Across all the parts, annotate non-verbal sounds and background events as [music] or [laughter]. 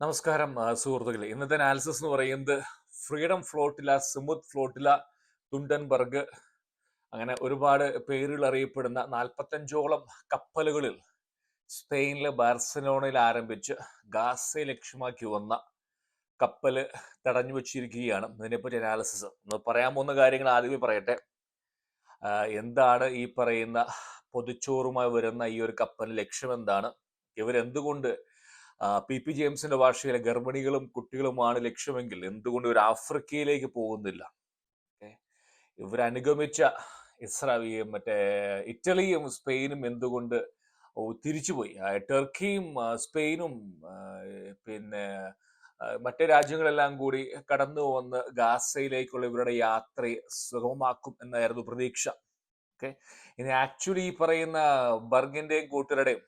നമസ്കാരം സുഹൃത്തുക്കളെ. ഇന്നത്തെ അനാലിസിസ് എന്ന് പറയുന്നത് freedom flotilla Sumud flotilla Thunberg അങ്ങനെ ഒരുപാട് പേരുകൾ അറിയപ്പെടുന്ന നാൽപ്പത്തഞ്ചോളം കപ്പലുകളിൽ സ്പെയിനിലെ ബാർസലോണയിൽ ആരംഭിച്ച് ഗാസയെ ലക്ഷ്യമാക്കി വന്ന കപ്പൽ തടഞ്ഞു വെച്ചിരിക്കുകയാണ്. ഇതിനെപ്പറ്റി അനാലിസിസ് ഒന്ന് പറയാൻ പോകുന്ന കാര്യങ്ങൾ ആദ്യമേ പറയട്ടെ. എന്താണ് ഈ പറയുന്ന പൊതിച്ചോറുമായി വരുന്ന ഈ ഒരു കപ്പലിന് ലക്ഷ്യം എന്താണ് ഇവരെന്തുകൊണ്ട് പി. പി. ജെയിംസിന്റെ ഭാഷയിലെ ഗർഭിണികളും കുട്ടികളുമാണ് ലക്ഷ്യമെങ്കിൽ എന്തുകൊണ്ട് ഒരു ആഫ്രിക്കയിലേക്ക് പോകുന്നില്ല? ഇവരനുഗമിച്ച ഇസ്രാവിയും മറ്റേ ഇറ്റലിയും സ്പെയിനും എന്തുകൊണ്ട് തിരിച്ചുപോയി? ടെർക്കിയും സ്പെയിനും പിന്നെ മറ്റ് രാജ്യങ്ങളെല്ലാം കൂടി കടന്നു വന്ന് ഗാസയിലേക്കുള്ള ഇവരുടെ യാത്രയെ സുഗമമാക്കും എന്നായിരുന്നു പ്രതീക്ഷ. ഓക്കെ. ഇനി ആക്ച്വലി ഈ പറയുന്ന ബർഗിന്റെയും കൂട്ടരുടെയും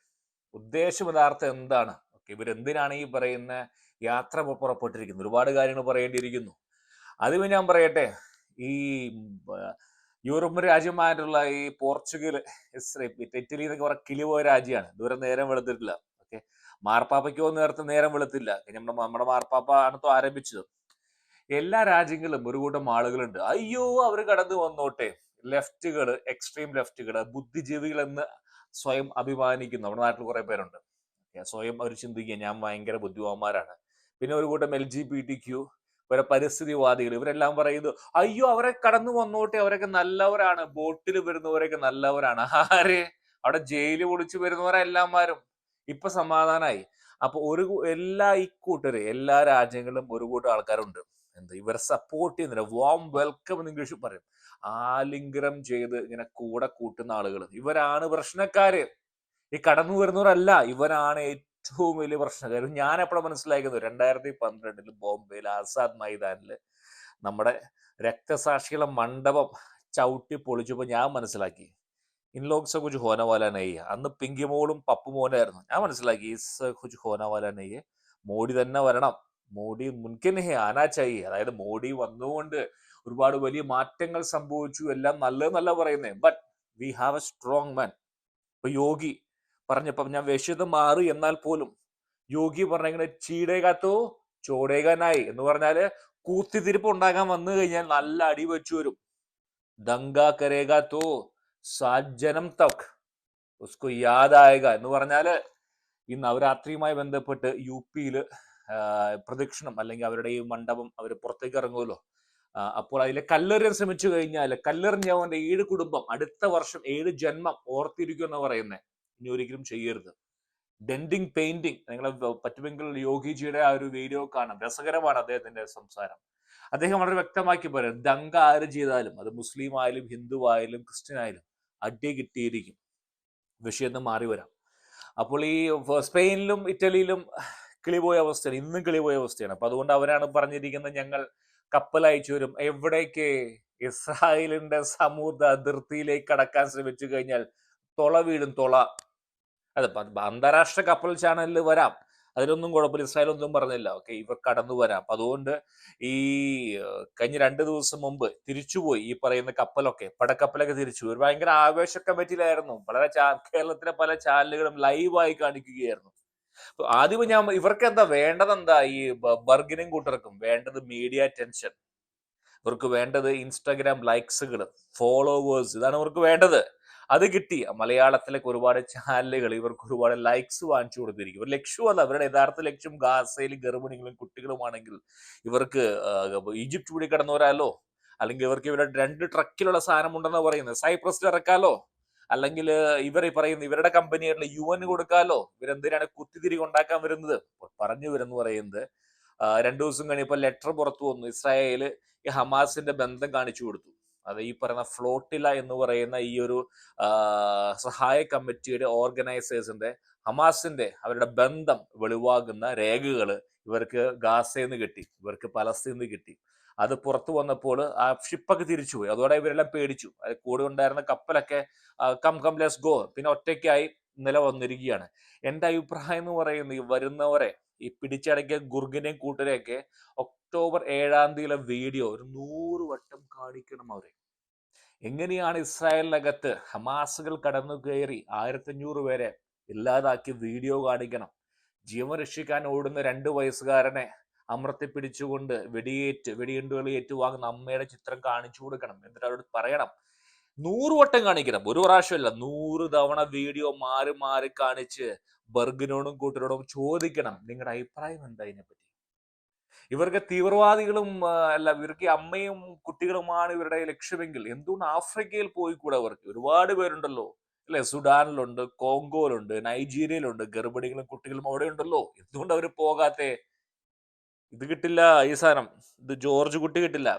ഉദ്ദേശം യഥാർത്ഥം എന്താണ്? ഇവരെന്തിനാണ് ഈ പറയുന്ന യാത്ര പുറപ്പെട്ടിരിക്കുന്നത്? ഒരുപാട് കാര്യങ്ങൾ പറയേണ്ടിയിരിക്കുന്നു. ആദ്യമേ ഞാൻ പറയട്ടെ ഈ യൂറോപ്യൻ രാജ്യമായിട്ടുള്ള ഈ പോർച്ചുഗൽ ഇറ്റലി എന്നൊക്കെ പറഞ്ഞ കിളിപോയ രാജ്യമാണ്. ഇതുവരെ നേരം വെളുത്തിട്ടില്ല. ഓക്കെ? മാർപ്പാപ്പയ്ക്കോ നേരത്തെ നേരം വെളുത്തില്ല. നമ്മുടെ നമ്മുടെ മാർപ്പാപ്പ ആണ് ഇപ്പൊ ആരംഭിച്ചത്. എല്ലാ രാജ്യങ്ങളും ഒരു കൂട്ടം ആളുകളുണ്ട്. അയ്യോ അവർ കടന്നു വന്നോട്ടെ. ലെഫ്റ്റുകൾ എക്സ്ട്രീം ലെഫ്റ്റുകൾ ബുദ്ധിജീവികൾ എന്ന് സ്വയം അഭിമാനിക്കുന്നു. നമ്മുടെ നാട്ടിൽ കുറെ പേരുണ്ട്. സ്വയം അവർ ചിന്തിക്കുക ഞാൻ ഭയങ്കര ബുദ്ധിമാന്മാരാണ്. പിന്നെ ഒരു കൂട്ടം L G B T Q ഇവരെ പരിസ്ഥിതിവാദികൾ ഇവരെല്ലാം പറയുന്നു അയ്യോ അവരെ കടന്നു വന്നോട്ടെ അവരൊക്കെ നല്ലവരാണ്. ബോട്ടിൽ വരുന്നവരൊക്കെ നല്ലവരാണ്. [laughs] ആരെ? അവിടെ ജയിലിൽ പൊളിച്ചു വരുന്നവരെല്ലാമാരും. ഇപ്പൊ സമാധാനായി. അപ്പൊ ഒരു എല്ലാ ഇക്കൂട്ടര് എല്ലാ രാജ്യങ്ങളിലും ഒരു കൂട്ടം ആൾക്കാരുണ്ട്. എന്ത്? ഇവരെ സപ്പോർട്ട് ചെയ്യുന്നില്ല. വാം വെൽക്കം എന്ന് ഇംഗ്ലീഷിൽ പറയും. ആലിംഗനം ചെയ്ത് ഇങ്ങനെ കൂടെ കൂട്ടുന്ന ആളുകൾ ഇവരാണ് പ്രശ്നക്കാര്. ഈ കടന്നു വരുന്നവരല്ല ഇവരാണ് ഏറ്റവും വലിയ പ്രശ്നക്കാർ ഞാൻ എപ്പോഴും മനസ്സിലാക്കുന്നത് രണ്ടായിരത്തി പന്ത്രണ്ടിൽ ബോംബെയിൽ ആസാദ് മൈതാനിൽ നമ്മുടെ രക്തസാക്ഷികളെ മണ്ഡപം ചവിട്ടി പൊളിച്ചപ്പോൾ ഞാൻ മനസ്സിലാക്കി. ഇൻ കുജ് ഹോനവാല നെയ്യ അന്ന് പിങ്കിമോളും പപ്പുമോനായിരുന്നു ഞാൻ മനസ്സിലാക്കി ഇസ് കുച്ച് ഹോനവാല നെയ്യ മോഡി തന്നെ വരണം. മോഡി മുൻകിനെ ആനാ ചായി അതായത് മോഡി വന്നുകൊണ്ട് ഒരുപാട് വലിയ മാറ്റങ്ങൾ സംഭവിച്ചു. എല്ലാം നല്ലതെന്നല്ല പറയുന്നത് but we have a strong man ഇപ്പൊ യോഗി പറഞ്ഞപ്പം ഞാൻ വിശുദ്ധ മാറി എന്നാൽ പോലും യോഗി പറഞ്ഞിങ്ങനെ ചീടേകാത്തോ ചോടേകാനായി എന്ന് പറഞ്ഞാൽ കൂത്തിത്തിരിപ്പ് ഉണ്ടാകാൻ വന്നു കഴിഞ്ഞാൽ നല്ല അടി വെച്ചു വരും. ദംഗ കരേകാത്തോ സാജനം തക് ഉസ്കോ യാദായക എന്ന് പറഞ്ഞാൽ ഈ നവരാത്രിയുമായി ബന്ധപ്പെട്ട് യു പിയിൽ പ്രദക്ഷിണം അല്ലെങ്കിൽ അവരുടെ ഈ മണ്ഡപം അവർ പുറത്തേക്ക് ഇറങ്ങുമല്ലോ. അപ്പോൾ അതിലെ കല്ലെറിയാൻ ശ്രമിച്ചു കഴിഞ്ഞാൽ കല്ലെറിഞ്ഞവന്റെ ഏഴ് കുടുംബം അടുത്ത വർഷം ഏഴ് ജന്മം ഓർത്തിരിക്കും എന്ന് പറയുന്നത് ഇനി ഒരിക്കലും ചെയ്യരുത് ഡെൻഡിങ് പെയിന്റിങ് നിങ്ങൾ പറ്റുമെങ്കിൽ യോഗിജിയുടെ ആ ഒരു വീഡിയോ കാണാം. രസകരമാണ് അദ്ദേഹത്തിന്റെ സംസാരം. അദ്ദേഹം വളരെ വ്യക്തമാക്കി പറയാം ദങ്ക ആര് ചെയ്താലും അത് മുസ്ലിം ആയാലും ഹിന്ദു ആയാലും ക്രിസ്ത്യൻ ആയാലും അടി കിട്ടിയിരിക്കും. വിഷയം മാറി വരാം. അപ്പോൾ ഈ സ്പെയിനിലും ഇറ്റലിയിലും കിളിപോയ അവസ്ഥയാണ്. ഇന്നും കിളിപോയ അവസ്ഥയാണ്. അപ്പൊ അതുകൊണ്ട് അവരാണ് പറഞ്ഞിരിക്കുന്നത് ഞങ്ങൾ കപ്പൽ അയച്ചു വരും എവിടേക്ക് ഇസ്രായേലിന്റെ സമുദ്ര അതിർത്തിയിലേക്ക് കടക്കാൻ ശ്രമിച്ചു കഴിഞ്ഞാൽ തൊള വീടും തൊള. അതെ അന്താരാഷ്ട്ര കപ്പൽ ചാനലിൽ വരാം. അതിലൊന്നും കുഴപ്പമില്ല. ഇസ്രായേൽ ഒന്നും പറഞ്ഞില്ല. ഓക്കെ ഇവർ കടന്നു വരാം. അപ്പൊ അതുകൊണ്ട് ഈ കഴിഞ്ഞ രണ്ട് ദിവസം മുമ്പ് തിരിച്ചുപോയി ഈ പറയുന്ന കപ്പലൊക്കെ പടക്കപ്പലൊക്കെ തിരിച്ചു. ഒരു ഭയങ്കര ആവേശ കമ്മിറ്റിയിലായിരുന്നു. വളരെ കേരളത്തിലെ പല ചാനലുകളും ലൈവായി കാണിക്കുകയായിരുന്നു. ആദ്യം ഞാൻ ഇവർക്ക് എന്താ വേണ്ടത് എന്താ ഈ ബർഗിനും കൂട്ടർക്കും? വേണ്ടത് മീഡിയ ടെൻഷൻ ഇവർക്ക് വേണ്ടത് ഇൻസ്റ്റാഗ്രാം ലൈക്സുകൾ ഫോളോവേഴ്സ് ഇതാണ് ഇവർക്ക് വേണ്ടത്. അത് കിട്ടി. മലയാളത്തിലേക്ക് ഒരുപാട് ചാനലുകൾ ഇവർക്ക് ഒരുപാട് ലൈക്സ് വാങ്ങിച്ചു കൊടുത്തിരിക്കും. ഒരു ലക്ഷ്യമല്ല അവരുടെ യഥാർത്ഥ ലക്ഷ്യം ഗാസയിലും ഗർഭിണികളും കുട്ടികളുമാണെങ്കിൽ ഇവർക്ക് ഈജിപ്റ്റ് കൂടി കടന്നവരാലോ? അല്ലെങ്കിൽ ഇവർക്ക് ഇവരുടെ രണ്ട് ട്രക്കിലുള്ള സാധനം ഉണ്ടെന്ന് പറയുന്നത്. സൈപ്രസിൽ ഇറക്കാലോ? അല്ലെങ്കിൽ ഇവർ പറയുന്ന ഇവരുടെ കമ്പനിയായിട്ടുള്ള യു എൻ കൊടുക്കാലോ? ഇവരെന്തിനാണ് കുത്തിതിരികെ ഉണ്ടാക്കാൻ വരുന്നത്? പറഞ്ഞു വരുന്നു പറയുന്നത്. രണ്ടു ദിവസം കഴിഞ്ഞപ്പോൾ ലെറ്റർ പുറത്തു വന്നു. ഇസ്രായേൽ ഈ ഹമാസിന്റെ ബന്ധം കാണിച്ചു കൊടുത്തു. അത് ഈ പറയുന്ന ഫ്ലോട്ടില എന്ന് പറയുന്ന ഈ ഒരു സഹായ കമ്മിറ്റിയുടെ ഓർഗനൈസേഴ്സിന്റെ ഹമാസിന്റെ അവരുടെ ബന്ധം വെളിവാകുന്ന രേഖകൾ ഇവർക്ക് ഗാസയിൽ നിന്ന് കിട്ടി ഇവർക്ക് പലസ്തീന്ന് കിട്ടി. അത് പുറത്തു വന്നപ്പോൾ ആ ഷിപ്പൊക്കെ തിരിച്ചുപോയി. അതോടെ ഇവരെല്ലാം പേടിച്ചു. കൂടെ ഉണ്ടായിരുന്ന കപ്പലൊക്കെ കം കം ലെസ് ഗോ. പിന്നെ ഒറ്റയ്ക്കായി നില വന്നിരിക്കുകയാണ് എന്റെ അഭിപ്രായം എന്ന് പറയുന്നത് ഈ വരുന്നവരെ ഈ പിടിച്ചടക്കിയ ഗുർഗിനെയും കൂട്ടരെയൊക്കെ ഒക്ടോബർ ഏഴാം തീയതിയിലെ വീഡിയോ ഒരു നൂറ് വട്ടം കാണിക്കണം അവരെ. എങ്ങനെയാണ് ഇസ്രായേലിനകത്ത് ഹമാസുകൾ കടന്നു കയറി ആയിരത്തഞ്ഞൂറ് പേരെ ഇല്ലാതാക്കി വീഡിയോ കാണിക്കണം? ജീവൻ രക്ഷിക്കാൻ ഓടുന്ന രണ്ട് വയസ്സുകാരനെ അമർത്തി പിടിച്ചുകൊണ്ട് വെടിയേറ്റ് വെടിയുണ്ടുകൾ ഏറ്റുവാങ്ങുന്ന അമ്മയുടെ ചിത്രം കാണിച്ചു കൊടുക്കണം. എന്നിട്ട് അവരോട് പറയണം നൂറ് വട്ടം കാണിക്കണം. ഒരു പ്രാവശ്യമല്ല നൂറ് തവണ വീഡിയോ മാറി മാറി കാണിച്ച് ബർഗിനോടും കൂട്ടരോടും ചോദിക്കണം നിങ്ങളുടെ അഭിപ്രായം എന്താ ഇതിനെപ്പറ്റി? ഇവർക്ക് തീവ്രവാദികളും അല്ല ഇവർക്ക് അമ്മയും കുട്ടികളുമാണ് ഇവരുടെ ലക്ഷ്യമെങ്കിൽ എന്തുകൊണ്ട് ആഫ്രിക്കയിൽ പോയി കൂടെ അവർക്ക്? ഒരുപാട് പേരുണ്ടല്ലോ. അല്ലെ സുഡാനിലുണ്ട് കോങ്കോയിലുണ്ട് നൈജീരിയയിലുണ്ട് ഗർഭിണികളും കുട്ടികളും അവിടെ ഉണ്ടല്ലോ എന്തുകൊണ്ട് അവർ പോകാത്തെ? ഇത് കിട്ടില്ല ഈ സാധനം. ഇത് ജോർജ് കുട്ടി കിട്ടില്ല.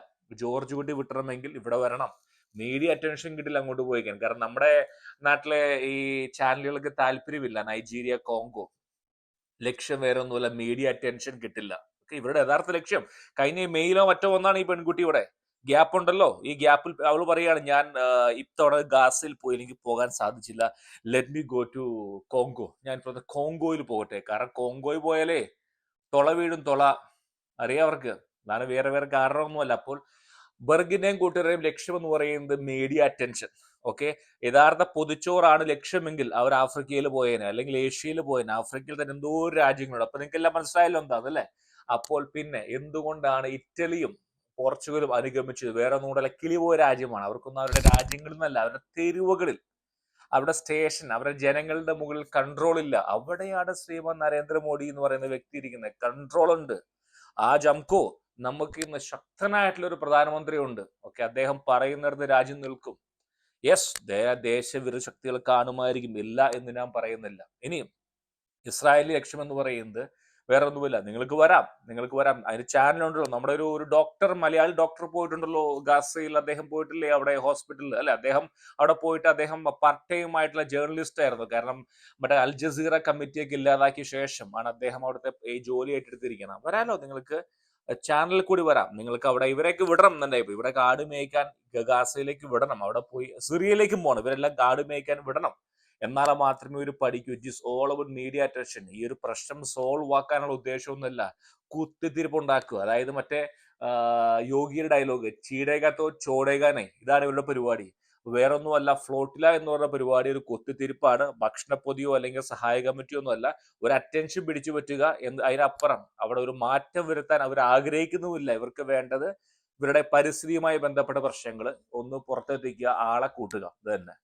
ജോർജ് കുട്ടി വിട്ടണമെങ്കിൽ ഇവിടെ വരണം. മീഡിയ അറ്റൻഷൻ കിട്ടില്ല അങ്ങോട്ട് പോയിക്കാൻ. കാരണം നമ്മുടെ നാട്ടിലെ ഈ ചാനലുകൾക്ക് താല്പര്യമില്ല. നൈജീരിയ കോങ്കോ ലക്ഷ്യം വേറെ ഒന്നുമില്ല. മീഡിയ അറ്റൻഷൻ കിട്ടില്ല. ഇവരുടെ യഥാർത്ഥ ലക്ഷ്യം. കഴിഞ്ഞ മെയിലോ മറ്റോ ഒന്നാണ് ഈ പെൺകുട്ടി ഇവിടെ. ഗ്യാപ്പ് ഉണ്ടല്ലോ. ഈ ഗ്യാപ്പിൽ അവൾ പറയുകയാണ് ഞാൻ ഇത്തവണ ഗാസിൽ പോയി. എനിക്ക് പോകാൻ സാധിച്ചില്ല. Let me go to Congo ഞാൻ ഇപ്പോൾ കോങ്കോയിൽ പോകട്ടെ. കാരണം കോങ്കോയിൽ പോയാലേ തൊള വീഴും തൊള. അറിയാം അവർക്ക്. അതാണ് വേറെ വേറെ കാരണമൊന്നുമല്ല. അപ്പോൾ ബർഗിന്റെയും കൂട്ടുകാരുടെയും ലക്ഷ്യം എന്ന് പറയുന്നത് മീഡിയ അറ്റൻഷൻ ഓക്കെ യഥാർത്ഥ പൊതിച്ചോറാണ് ലക്ഷ്യമെങ്കിൽ അവർ ആഫ്രിക്കയിൽ പോയേനെ അല്ലെങ്കിൽ ഏഷ്യയിൽ പോയേനെ. ആഫ്രിക്കയിൽ തന്നെ എന്തോ രാജ്യങ്ങളുണ്ട്. അപ്പൊ നിങ്ങൾക്ക് എല്ലാം മനസ്സിലായല്ലോ എന്താണല്ലേ അപ്പോൾ പിന്നെ എന്തുകൊണ്ടാണ് ഇറ്റലിയും പോർച്ചുഗലും അനുഗമിച്ചത്? വേറെ ഒന്നുകൂടെ കിളി പോയ രാജ്യമാണ്. അവർക്കൊന്നും അവരുടെ രാജ്യങ്ങളിൽ നിന്നല്ല അവരുടെ തെരുവുകളിൽ. അവിടെ സ്റ്റേഷൻ അവരുടെ ജനങ്ങളുടെ മുകളിൽ കൺട്രോൾ ഇല്ല. അവിടെയാണ് ശ്രീമാൻ നരേന്ദ്രമോദി എന്ന് പറയുന്ന വ്യക്തി ഇരിക്കുന്നത്. കൺട്രോൾ ഉണ്ട്. ആ ജംകോ നമുക്ക് ഇന്ന് ശക്തനായിട്ടുള്ള ഒരു പ്രധാനമന്ത്രി ഉണ്ട് ഓക്കെ അദ്ദേഹം പറയുന്നിടത്ത് രാജ്യം നിൽക്കും. യെസ് ദേശവിരുദ്ധ ശക്തികൾ കാണുമായിരിക്കും. ഇല്ല എന്ന് ഞാൻ പറയുന്നില്ല. ഇനിയും ഇസ്രായേലി ലക്ഷ്യം എന്ന് പറയുന്നത് വേറെ ഒന്നുമില്ല നിങ്ങൾക്ക് വരാം നിങ്ങൾക്ക് വരാം. അതിന് ചാനൽ ഉണ്ടല്ലോ. നമ്മുടെ ഒരു ഒരു ഡോക്ടർ മലയാളി ഡോക്ടർ പോയിട്ടുണ്ടല്ലോ. ഗാസയിൽ അദ്ദേഹം പോയിട്ടില്ലേ? അവിടെ ഹോസ്പിറ്റലിൽ അല്ലെ? അദ്ദേഹം അവിടെ പോയിട്ട് അദ്ദേഹം പാർട്ട് ടൈം ആയിട്ടുള്ള ജേർണലിസ്റ്റ് ആയിരുന്നു. കാരണം മറ്റേ അൽ ജസീറ കമ്മിറ്റിയൊക്കെ ഇല്ലാതാക്കിയ ശേഷം ആണ് അദ്ദേഹം അവിടുത്തെ ഈ ജോലി ഏറ്റെടുത്തിരിക്കുന്നത് വരാലോ നിങ്ങൾക്ക്? ചാനലിൽ കൂടി വരാം. നിങ്ങൾക്ക് അവിടെ ഇവരേക്ക് വിടണം എന്നുണ്ടായി ഇവിടെ കാട് മേയ്ക്കാൻ ഗഗാസയിലേക്ക് വിടണം. അവിടെ പോയി സിറിയയിലേക്കും പോകണം ഇവരെല്ലാം കാട് മേയ്ക്കാൻ വിടണം. എന്നാൽ മാത്രമേ ഒരു പഠിക്കൂ. It is all about media attention ഈ ഒരു പ്രശ്നം സോൾവ് ആക്കാനുള്ള ഉദ്ദേശമൊന്നുമല്ല. കുത്തിത്തിരിപ്പ് ഉണ്ടാക്കുക. അതായത് മറ്റേ യോഗിയുടെ ഡയലോഗ് ചീടേകാത്തോ ചോടേകാനേ. ഇതാണ് ഇവരുടെ പരിപാടി. വേറെ ഒന്നുമല്ല ഫ്ലോട്ടില എന്ന് പറഞ്ഞ പരിപാടി ഒരു കുത്തിത്തിരിപ്പാണ്. ഭക്ഷണപ്പൊതിയോ അല്ലെങ്കിൽ സഹായ കമ്മിറ്റിയോ ഒന്നും അല്ല ഒരു അറ്റൻഷൻ പിടിച്ചു പറ്റുക എന്ന് അതിനപ്പുറം അവിടെ ഒരു മാറ്റം വരുത്താൻ അവർ ആഗ്രഹിക്കുന്നുമില്ല. ഇവർക്ക് വേണ്ടത് ഇവരുടെ പരിസ്ഥിതിയുമായി ബന്ധപ്പെട്ട പ്രശ്നങ്ങൾ ഒന്ന് പുറത്തെത്തിക്കുക ആളെ കൂട്ടുക. ഇത് തന്നെ.